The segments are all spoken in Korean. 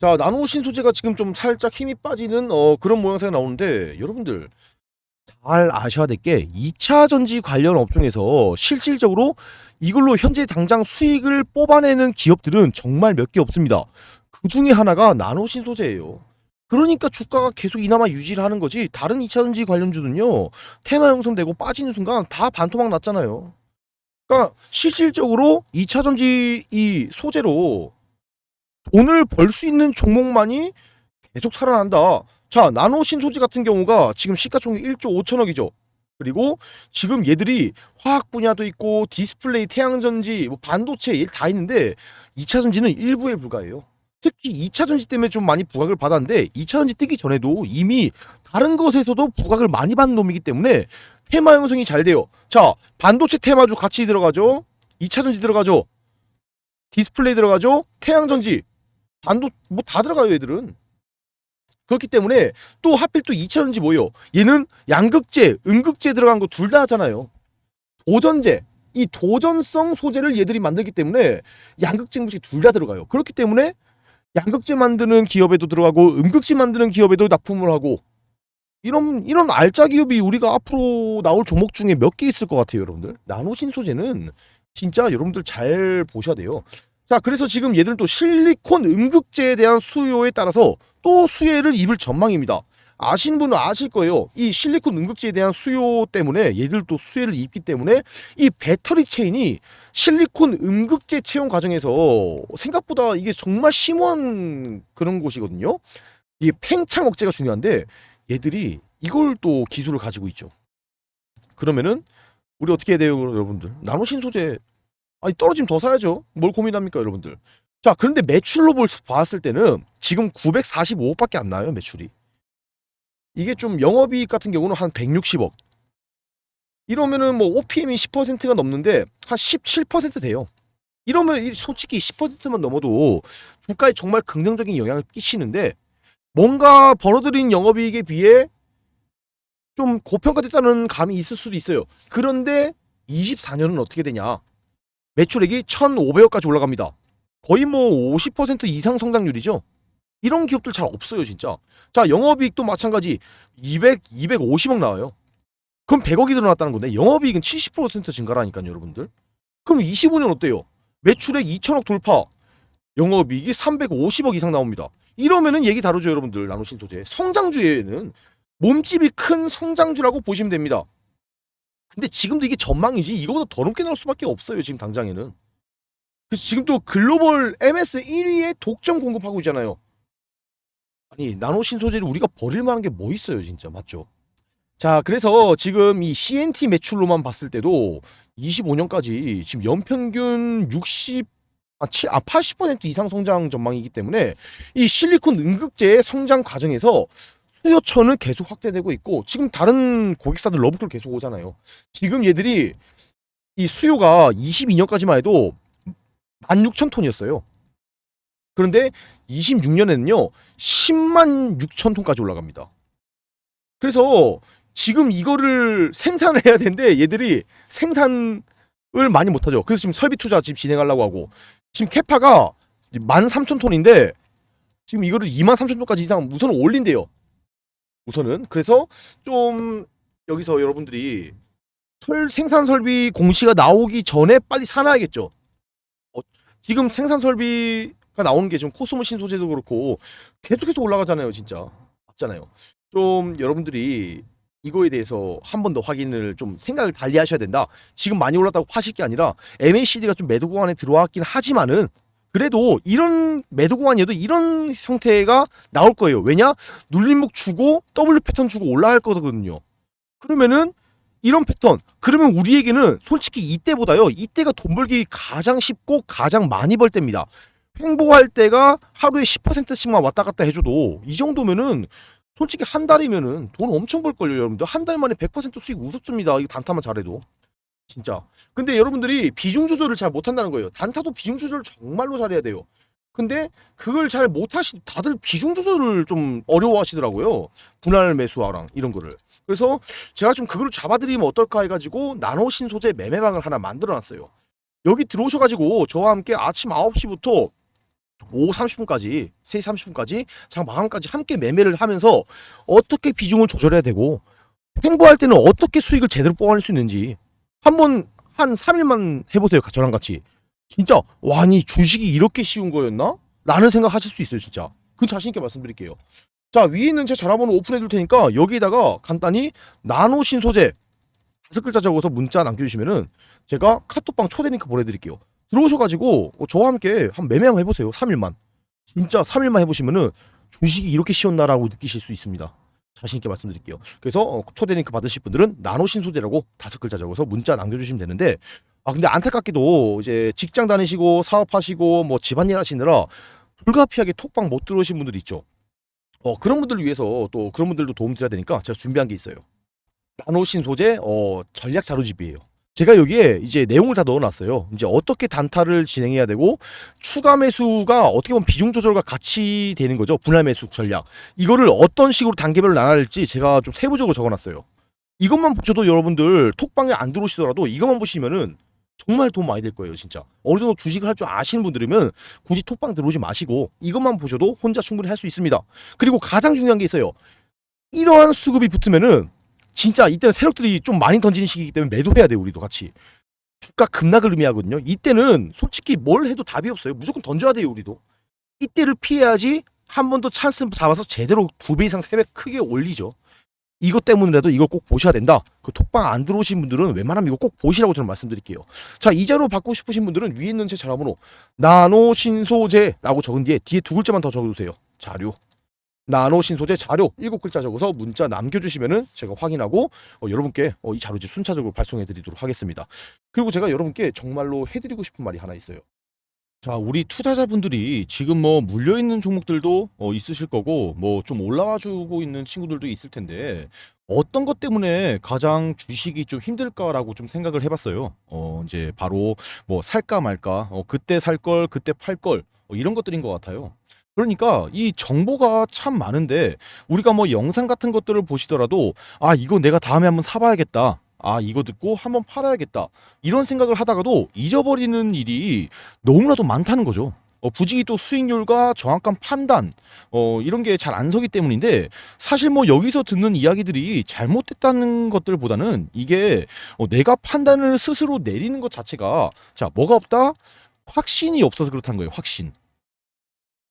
자, 나노신 소재가 지금 좀 살짝 힘이 빠지는 어, 그런 모양새가 나오는데 여러분들 잘 아셔야 될 게 2차 전지 관련 업종에서 실질적으로 이걸로 현재 당장 수익을 뽑아내는 기업들은 정말 몇 개 없습니다. 그 중에 하나가 나노신 소재예요. 그러니까 주가가 계속 이나마 유지를 하는 거지 다른 2차 전지 관련주는요 테마 형성되고 빠지는 순간 다 반토막 났잖아요. 그러니까 실질적으로 2차 전지 이 소재로 돈을 벌 수 있는 종목만이 계속 살아난다. 자, 나노 신소재 같은 경우가 지금 시가총액 1조 5천억이죠. 그리고 지금 얘들이 화학 분야도 있고 디스플레이, 태양전지, 뭐 반도체 일다 있는데 2차 전지는 일부에 불과해요. 특히 2차 전지 때문에 좀 많이 부각을 받았는데 2차 전지 뜨기 전에도 이미 다른 것에서도 부각을 많이 받는 놈이기 때문에 테마 형성이 잘 돼요. 자, 반도체 테마주 같이 들어가죠. 2차 전지 들어가죠. 디스플레이 들어가죠. 태양전지, 반도 뭐 다 들어가요, 얘들은. 그렇기 때문에 또 하필 또 2차 전지 뭐예요? 얘는 양극재, 음극재 들어간 거 둘 다 하잖아요. 도전재, 이 도전성 소재를 얘들이 만들기 때문에 양극재, 음극재 둘 다 들어가요. 그렇기 때문에 양극재 만드는 기업에도 들어가고 음극재 만드는 기업에도 납품을 하고 이런 이런 알짜 기업이 우리가 앞으로 나올 종목 중에 몇 개 있을 것 같아요, 여러분들. 나노 신 소재는 진짜 여러분들 잘 보셔야 돼요. 자, 그래서 지금 얘들도 실리콘 음극재에 대한 수요에 따라서 또 수혜를 입을 전망입니다. 아신 분은 아실 거예요. 이 실리콘 음극재에 대한 수요 때문에 얘들도 수혜를 입기 때문에 이 배터리 체인이 실리콘 음극재 채용 과정에서 생각보다 이게 정말 심오한 그런 곳이거든요. 이게 팽창 억제가 중요한데 얘들이 이걸 또 기술을 가지고 있죠. 그러면은 우리 어떻게 해야 돼요, 여러분들? 나노신 소재 아니 떨어지면 더 사야죠. 뭘 고민합니까, 여러분들? 자, 그런데 매출로 볼 봤을 때는 지금 945억밖에 안 나요, 매출이. 이게 좀 영업이익 같은 경우는 한 160억. 이러면은 뭐 OPM이 10%가 넘는데 한 17% 돼요. 이러면 이 솔직히 10%만 넘어도 주가에 정말 긍정적인 영향을 끼치는데 뭔가 벌어들인 영업이익에 비해 좀 고평가됐다는 감이 있을 수도 있어요. 그런데 24년은 어떻게 되냐? 매출액이 1,500억까지 올라갑니다. 거의 뭐 50% 이상 성장률이죠. 이런 기업들 잘 없어요, 진짜. 자, 영업이익도 마찬가지 200, 250억 나와요. 그럼 100억이 늘어났다는 건데 영업이익은 70% 증가라니까요, 여러분들. 그럼 25년 어때요? 매출액 2천억 돌파, 영업이익이 350억 이상 나옵니다. 이러면은 얘기 다르죠, 여러분들. 나노신 소재. 성장주에는 몸집이 큰 성장주라고 보시면 됩니다. 근데 지금도 이게 전망이지 이거보다 더 높게 나올 수밖에 없어요 지금 당장에는. 그래서 지금 또 글로벌 MS 1위에 독점 공급하고 있잖아요. 아니 나노 신 소재를 우리가 버릴 만한 게 뭐 있어요 진짜. 맞죠? 자 그래서 지금 이 CNT 매출로만 봤을 때도 25년까지 지금 연평균 60 아, 7, 아 80% 이상 성장 전망이기 때문에 이 실리콘 음극재의 성장 과정에서 수요처는 계속 확대되고 있고 지금 다른 고객사들 러브콜 계속 오잖아요. 지금 얘들이 이 수요가 22년까지만 해도 16,000톤이었어요. 그런데 26년에는요 10만 6천 톤까지 올라갑니다. 그래서 지금 이거를 생산을 해야 되는데 얘들이 생산을 많이 못하죠. 그래서 지금 설비 투자 지금 진행하려고 하고 지금 캐파가 13,000톤인데 지금 이거를 23,000톤까지 이상 우선 올린대요. 우선은 그래서 좀 여기서 여러분들이 설 생산 설비 공시가 나오기 전에 빨리 사놔야겠죠. 어, 지금 생산 설비가 나오는 게 지금 코스모 신 소재도 그렇고 계속해서 올라가잖아요, 진짜 맞잖아요. 좀 여러분들이 이거에 대해서 한 번 더 확인을 좀 생각을 달리 하셔야 된다. 지금 많이 올랐다고 파실 게 아니라 MACD가 좀 매도 구간에 들어왔긴 하지만은 그래도 이런 매도 구간이어도 이런 형태가 나올 거예요. 왜냐? 눌림목 주고 W 패턴 주고 올라갈 거거든요. 그러면은 이런 패턴 그러면 우리에게는 솔직히 이때보다요. 이때가 돈 벌기 가장 쉽고 가장 많이 벌 때입니다. 횡보할 때가 하루에 10%씩만 왔다 갔다 해줘도 이 정도면은 솔직히 한 달이면은 돈 엄청 벌걸요 여러분들 한 달 만에 100% 수익 우습습니다 이거 단타만 잘해도 진짜. 근데 여러분들이 비중 조절을 잘 못한다는 거예요. 단타도 비중 조절을 정말로 잘해야 돼요. 근데 그걸 잘 못하시 다들 비중 조절을 좀 어려워하시더라고요. 분할 매수화랑 이런 거를. 그래서 제가 좀 그걸 잡아드리면 어떨까 해가지고 나노신 소재 매매방을 하나 만들어놨어요. 여기 들어오셔가지고 저와 함께 아침 9시부터 오후 30분까지 3시 30분까지 장 마감까지 함께 매매를 하면서 어떻게 비중을 조절해야 되고 횡보할 때는 어떻게 수익을 제대로 뽑아낼 수 있는지 한 번 한 3일만 해보세요 저랑 같이. 진짜 와 아니 주식이 이렇게 쉬운 거였나? 라는 생각 하실 수 있어요 진짜. 그 자신 있게 말씀드릴게요. 자 위에 있는 제 전화번호 오픈해 둘 테니까 여기에다가 간단히 나노 신소재 다섯 글자 적어서 문자 남겨주시면은 제가 카톡방 초대 링크 보내드릴게요. 들어오셔가지고 어, 저와 함께 한 매매 한번 해보세요 3일만. 진짜 3일만 해보시면은 주식이 이렇게 쉬웠나라고 느끼실 수 있습니다 자신 있게 말씀드릴게요 그래서 어, 초대 링크 받으실 분들은 나노 신 소재라고 다섯 글자 적어서 문자 남겨주시면 되는데 아 근데 안타깝게도 이제 직장 다니시고 사업하시고 뭐 집안일 하시느라 불가피하게 톡방 못 들어오신 분들이 있죠. 어 그런 분들을 위해서 또 그런 분들도 도움 드려야 되니까 제가 준비한 게 있어요. 나노신 소재 어 전략 자료집이에요. 제가 여기에 이제 내용을 다 넣어놨어요. 이제 어떻게 단타를 진행해야 되고 추가 매수가 어떻게 보면 비중 조절과 같이 되는 거죠. 분할 매수 전략. 이거를 어떤 식으로 단계별로 나갈지 제가 좀 세부적으로 적어놨어요. 이것만 보셔도 여러분들 톡방에 안 들어오시더라도 이것만 보시면은 정말 도움 많이 될 거예요, 진짜. 어느 정도 주식을 할 줄 아시는 분들이면 굳이 톡방 들어오지 마시고 이것만 보셔도 혼자 충분히 할 수 있습니다. 그리고 가장 중요한 게 있어요. 이러한 수급이 붙으면은 진짜 이때는 세력들이 좀 많이 던지는 시기이기 때문에 매도해야 돼요, 우리도 같이. 주가 급락을 의미하거든요. 이때는 솔직히 뭘 해도 답이 없어요. 무조건 던져야 돼요, 우리도. 이때를 피해야지 한 번 더 찬스 잡아서 제대로 두 배 이상 세 배 크게 올리죠. 이것 때문이라도 이걸 꼭 보셔야 된다. 그 톡방 안 들어오신 분들은 웬만하면 이거 꼭 보시라고 저는 말씀드릴게요. 자, 이 자료 받고 싶으신 분들은 위에 있는 제 전화번호 나노 신소재라고 적은 뒤에 뒤에 두 글자만 더 적어주세요. 자료. 나노 신소재 자료 일곱 글자 적어서 문자 남겨주시면은 제가 확인하고 어, 여러분께 어, 이 자료집 순차적으로 발송해드리도록 하겠습니다. 그리고 제가 여러분께 정말로 해드리고 싶은 말이 하나 있어요. 자, 우리 투자자분들이 지금 뭐 물려 있는 종목들도 어, 있으실 거고 뭐 좀 올라와 주고 있는 친구들도 있을 텐데 어떤 것 때문에 가장 주식이 좀 힘들까라고 좀 생각을 해봤어요. 어, 이제 바로 뭐 살까 말까, 어, 그때 살 걸, 그때 팔 걸, 어, 이런 것들인 것 같아요. 그러니까 이 정보가 참 많은데 우리가 뭐 영상 같은 것들을 보시더라도 아, 이거 내가 다음에 한번 사봐야겠다. 아, 이거 듣고 한번 팔아야겠다. 이런 생각을 하다가도 잊어버리는 일이 너무나도 많다는 거죠. 어, 부지기 또 수익률과 정확한 판단, 어, 이런 게 잘 안 서기 때문인데 사실 뭐 여기서 듣는 이야기들이 잘못됐다는 것들보다는 이게 어, 내가 판단을 스스로 내리는 것 자체가 자, 뭐가 없다? 확신이 없어서 그렇다는 거예요, 확신.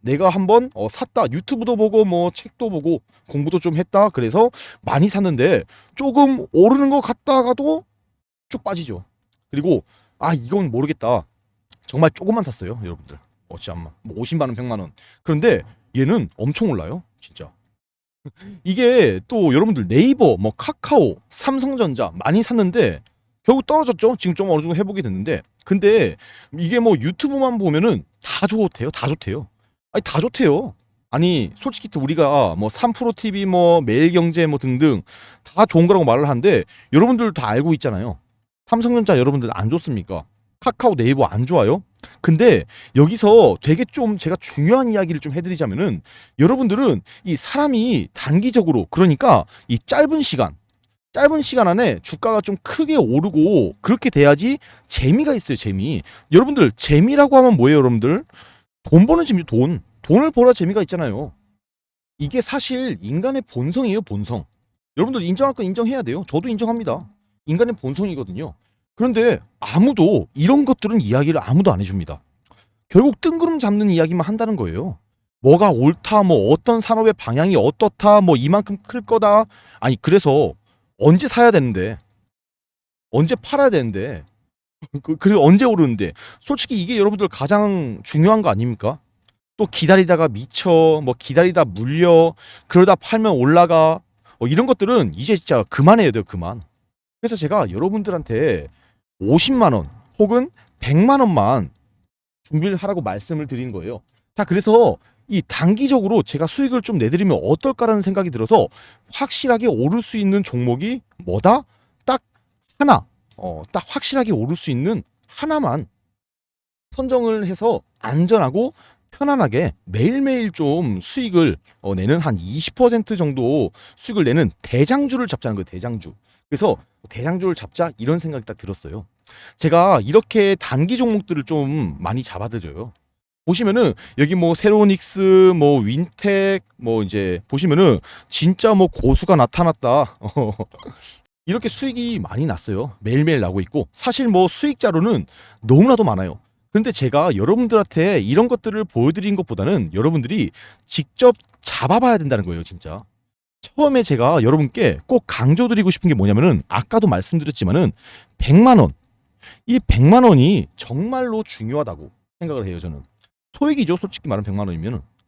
내가 한번 어, 샀다. 유튜브도 보고 뭐 책도 보고 공부도 좀 했다. 그래서 많이 샀는데 조금 오르는 것 같다가도 쭉 빠지죠. 그리고 아 이건 모르겠다. 정말 조금만 샀어요 여러분들. 어 잠깐만 뭐 50만 원 100만 원. 그런데 얘는 엄청 올라요 진짜. 이게 또 여러분들 네이버 뭐 카카오 삼성전자 많이 샀는데 결국 떨어졌죠. 지금 좀 어느 정도 회복이 됐는데. 근데 이게 뭐 유튜브만 보면은 다 좋대요 다 좋대요 아니 다 좋대요. 아니 솔직히 또 우리가 뭐 3프로 TV 뭐 매일경제 뭐 등등 다 좋은 거라고 말을 하는데 여러분들 다 알고 있잖아요. 삼성전자 여러분들 안 좋습니까? 카카오 네이버 안 좋아요? 근데 여기서 되게 좀 제가 중요한 이야기를 좀 해드리자면은 여러분들은 이 사람이 단기적으로 그러니까 이 짧은 시간 짧은 시간 안에 주가가 좀 크게 오르고 그렇게 돼야지 재미가 있어요 재미 여러분들 재미라고 하면 뭐예요 여러분들 돈 버는 재미 돈. 돈을 벌어야 재미가 있잖아요. 이게 사실 인간의 본성이에요 본성. 여러분들 인정할 건 인정해야 돼요. 저도 인정합니다. 인간의 본성이거든요. 그런데 아무도 이런 것들은 이야기를 아무도 안 해줍니다. 결국 뜬구름 잡는 이야기만 한다는 거예요. 뭐가 옳다 뭐 어떤 산업의 방향이 어떻다 뭐 이만큼 클 거다. 아니 그래서 언제 사야 되는데? 언제 팔아야 되는데 그- 그래서 언제 오르는데 솔직히 이게 여러분들 가장 중요한 거 아닙니까? 또 기다리다가 미쳐 뭐 기다리다 물려 그러다 팔면 올라가 어, 이런 것들은 이제 진짜 그만해야 돼요 그만 그래서 제가 여러분들한테 50만 원 혹은 100만 원만 준비를 하라고 말씀을 드린 거예요 자 그래서 이 단기적으로 제가 수익을 좀 내드리면 어떨까라는 생각이 들어서 확실하게 오를 수 있는 종목이 뭐다? 딱 하나. 어, 딱 확실하게 오를 수 있는 하나만 선정을 해서 안전하고 편안하게 매일매일 좀 수익을 어, 내는 한 20% 정도 수익을 내는 대장주를 잡자는 거예요. 대장주. 그래서 대장주를 잡자 이런 생각이 딱 들었어요. 제가 이렇게 단기 종목들을 좀 많이 잡아드려요. 보시면은 여기 뭐 세로닉스, 뭐 윈텍, 뭐 이제 보시면은 진짜 뭐 고수가 나타났다. 어, 이렇게 수익이 많이 났어요. 매일매일 나고 있고 사실 뭐 수익자로는 너무나도 많아요. 그런데 제가 여러분들한테 이런 것들을 보여드린 것보다는 여러분들이 직접 잡아봐야 된다는 거예요, 진짜. 처음에 제가 여러분께 꼭 강조드리고 싶은 게 뭐냐면은 아까도 말씀드렸지만은 100만 원. 이 100만 원이 정말로 중요하다고 생각을 해요, 저는. 소액이죠, 솔직히 말하면 100만 원이면은.